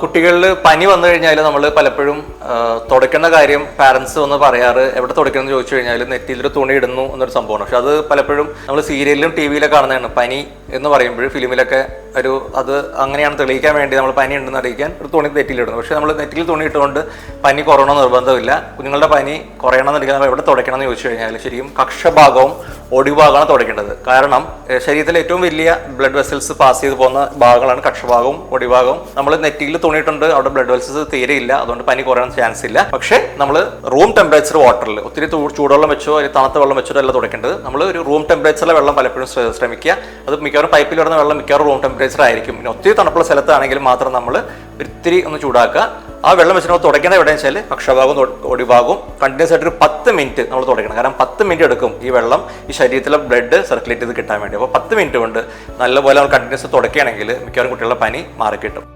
കുട്ടികളിൽ പനി വന്നു കഴിഞ്ഞാൽ നമ്മൾ പലപ്പോഴും തുടയ്ക്കുന്ന കാര്യം പാരൻസ് ഒന്ന് പറയാറ് എവിടെ തുടയ്ക്കണം എന്ന് ചോദിച്ചു കഴിഞ്ഞാൽ നെറ്റിയിലൊരു തുണി ഇടുന്നു എന്നൊരു സംഭവമാണ്. പക്ഷെ അത് പലപ്പോഴും നമ്മൾ സീരിയലിലും ടി വിയിലൊക്കെ കാണുന്നതാണ്. പനി എന്ന് പറയുമ്പോൾ ഫിലിമിലൊക്കെ ഒരു അത് അങ്ങനെയാണ് തെളിയിക്കാൻ വേണ്ടി നമ്മൾ പനി ഉണ്ടെന്ന് അറിയിക്കാൻ ഒരു തുണി നെറ്റിയിലിടുന്നു പക്ഷെ നമ്മൾ നെറ്റിയിൽ തുണി ഇട്ടുകൊണ്ട് പനി കുറയണമെന്ന് നിർബന്ധമില്ല. കുഞ്ഞുങ്ങളുടെ പനി കുറയണമെന്നുണ്ടെങ്കിൽ നമ്മൾ എവിടെ തുടയ്ക്കണം എന്ന് ചോദിച്ചു കഴിഞ്ഞാൽ ശരിക്കും കക്ഷഭാഗവും ഒടിഭാഗമാണ് തുടയ്ക്കേണ്ടത്. കാരണം ശരീരത്തിലെ ഏറ്റവും വലിയ ബ്ലഡ് വെസൽസ് പാസ് ചെയ്ത് പോകുന്ന ഭാഗങ്ങളാണ് കക്ഷഭാഗവും ഒടിഭാഗവും നമ്മൾ നെറ്റിയിൽ തുണിയിട്ടുണ്ട് അവിടെ ബ്ലഡ് വെസൽസ് തീരെ ഇല്ല അതുകൊണ്ട് പനി കുറയാൻ ചാൻസ് ഇല്ല. പക്ഷേ നമ്മൾ റൂം ടെമ്പറേച്ചർ വാട്ടറിൽ ഒത്തിരി ചൂടുവെള്ളം വെച്ചോ അല്ലെങ്കിൽ തണുത്ത വെള്ളം വെച്ചോ അല്ല തുടയ്ക്കേണ്ടത്. നമ്മൾ ഒരു റൂം ടെമ്പറേച്ചറിലെ വെള്ളം പലപ്പോഴും ശ്രമിക്കുക. അത് മിക്കവാറും പൈപ്പിൽ വരുന്ന വെള്ളം മിക്കവാറും റൂം ടെമ്പറേച്ചർ ആയിരിക്കും. പിന്നെ ഒത്തിരി തണുപ്പുള്ള സ്ഥലത്താണെങ്കിൽ മാത്രം നമ്മൾ ഒത്തിരി ഒന്ന് ചൂടാക്കുക. ആ വെള്ളം വെച്ചിട്ട് തുടയ്ക്കുന്നത് എവിടെയെന്ന് വെച്ചാൽ പക്ഷഭാഗവും തൊ- ഒടിഭാഗവും കണ്ടിന്യൂസ് ആയിട്ട് ഒരു പത്ത് മിനിറ്റ് നമ്മൾ തുടയ്ക്കണം. കാരണം പത്ത് മിനിറ്റ് എടുക്കും ഈ വെള്ളം. ഈ ശരീരത്തിലെ ബ്ലഡ് സർക്കുലേറ്റ് ചെയ്ത് കിട്ടാൻ വേണ്ടി. അപ്പോൾ പത്ത് മിനിറ്റ് കൊണ്ട് നല്ലപോലെ നമ്മൾ കണ്ടിന്യൂസ് തുടയ്ക്കുകയാണെങ്കിൽ മിക്കവാറും കുട്ടികളുടെ പനി മാറി കിട്ടും